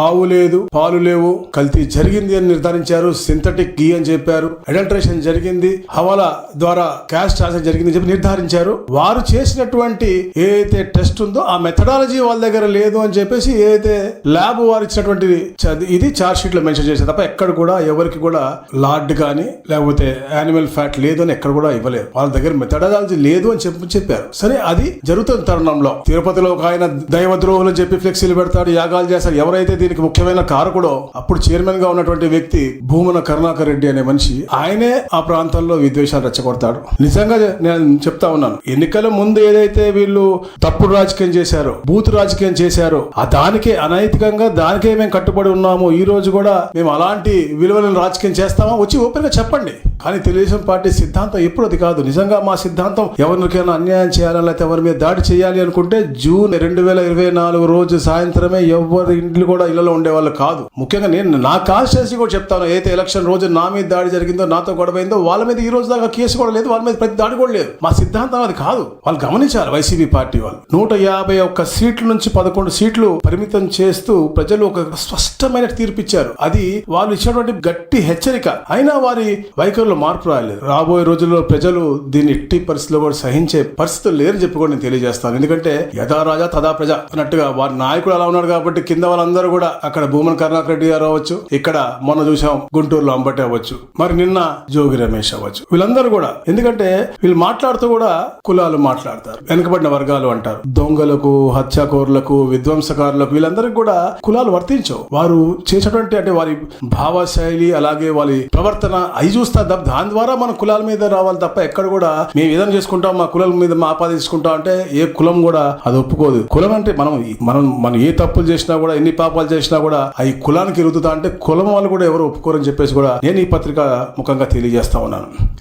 ఆవు లేదు పాలు లేవు. కల్తీ జరిగింది అని నిర్ధారించారు. సింథటిక్ గీ అని చెప్పారు. అడల్ట్రేషన్ జరిగింది. హవాలా ద్వారా క్యాష్ ట్రాన్సాక్షన్ జరిగింది చెప్పి నిర్ధారించారు. వారు చేసినటువంటి ఏదైతే టెస్ట్ ఉందో ఆ మెథడాలజీ వాళ్ళ దగ్గర లేదు అని చెప్పేసి ఏదైతే ల్యాబ్ వారు ఇచ్చినటువంటి ఇది చార్జ్ షీట్లో మెన్షన్ చేశారు. తప్ప ఎక్కడ కూడా ఎవరికి కూడా లార్డ్ కానీ లేకపోతే యానిమల్ ఫ్యాట్ లేదు అని ఎక్కడ కూడా ఇవ్వలేదు. వాళ్ళ దగ్గర మెథడాలజీ లేదు అని చెప్పి చెప్పారు. సరే అది జరుగుతున్న తరుణంలో తిరుపతిలో ఒక ఆయన దైవద్రోహులు అని చెప్పి ఫ్లెక్సీలు పెడతాడు యాగాలు చేస్తాడు. ఎవరైతే దీనికి ముఖ్యమైన కారకుడు అప్పుడు చైర్మన్గా ఉన్నటువంటి వ్యక్తి భూమన కరుణాకర్ రెడ్డి అనే మనిషి ఆయనే ఆ ప్రాంతంలో విద్వేషాలు రెచ్చగొడతాడు. నిజంగా నేను చెప్తా ఉన్నాను ఎన్నికల ముందు ఏదైతే వీళ్ళు తప్పుడు రాజకీయం చేశారో బూత్ రాజకీయం చేశారో ఆ దానికే అనైతికంగా దానికే మేము కట్టుబడి ఉన్నాము ఈ రోజు కూడా మేము అలాంటి విలువలను రాజకీయం చేస్తామా? వచ్చి ఓపెన్గా చెప్పండి. కానీ తెలుగుదేశం పార్టీ సిద్ధాంతం ఎప్పుడు అది కాదు. నిజంగా మా సిద్ధాంతం ఎవరికైనా అన్యాయం చేయాలని లేకపోతే ఎవరి మీద దాడి చేయాలి అనుకుంటే జూన్ రెండు వేల ఇరవై నాలుగు రోజు సాయంత్రమే ఎవరి ఇంట్లో కూడా ఇళ్ళలో ఉండేవాళ్ళు కాదు. ముఖ్యంగా నేను నా కాన్స్టిట్యూన్సీ కూడా చెప్తాను. ఏదైతే ఎలక్షన్ రోజు నా మీద దాడి జరిగిందో నాతో గొడవైందో వాళ్ళ మీద ఈ రోజు దాకా కేసు కూడా లేదు. వాళ్ళ మీద ప్రతి దాడి కూడా లేదు. మా సిద్ధాంతం అది కాదు. వాళ్ళు గమనించారు వైసీపీ పార్టీ వాళ్ళు. నూట యాభై ఒక్క సీట్ల నుంచి పదకొండు సీట్లు పరిమితం చేస్తూ ప్రజలు ఒక స్పష్టమైన తీర్పు ఇచ్చారు. అది వాళ్ళు ఇచ్చినటువంటి గట్టి హెచ్చరిక. అయినా వారి వైఖరిలో మార్పు రాలేదు. రాబోయే రోజుల్లో ప్రజలు దీన్ని ఎట్టి పరిస్థితుల్లో కూడా సహించే పరిస్థితులు లేరు చెప్పి కూడా నేను తెలియజేస్తాను. ఎందుకంటే యథా రాజా తదా ప్రజ అన్నట్టుగా వారి నాయకుడు అలా ఉన్నాడు కాబట్టి కింద వాళ్ళందరూ కూడా అక్కడ భూమన్ కరుణాకర్ రెడ్డి గారు అవ్వచ్చు ఇక్కడ మొన్న చూసాం గుంటూరులో అంబటి అవ్వచ్చు మరి నిన్న జోగి రమేష్ అవ్వచ్చు. వీళ్ళందరూ కూడా ఎందుకంటే వీళ్ళు మాట్లాడుతూ కూడా కులాలు మాట్లాడతారు వెనుకబడిన వర్గాలు అంటారు. దొంగలకు హత్యాకోరులకు విధ్వంసకారులకు వీళ్ళందరికీ కూడా కులాలు వర్తించవు. వారు చేసేటువంటి అంటే వారి భావశైలి అలాగే వారి ప్రవర్తన అవి చూస్తా తప్ప దాని ద్వారా మన కులాల మీద రావాలి తప్ప ఎక్కడ కూడా మేము ఏదైనా చేసుకుంటాం మా కులాల మీద మా ఆపాదించుకుంటాం అంటే ఏ కులం కూడా అది ఒప్పుకోదు. కులం అంటే మనం మనం మనం ఏ తప్పులు చేసినా కూడా ఎన్ని పాపాలు చేసినా కూడా అవి కులానికి ఎరుగుతుందా అంటే కులం వాళ్ళు కూడా ఎవరు ఒప్పుకోరని చెప్పేసి కూడా నేను ఈ పత్రిక ముఖంగా తెలియజేస్తా ఉన్నాను.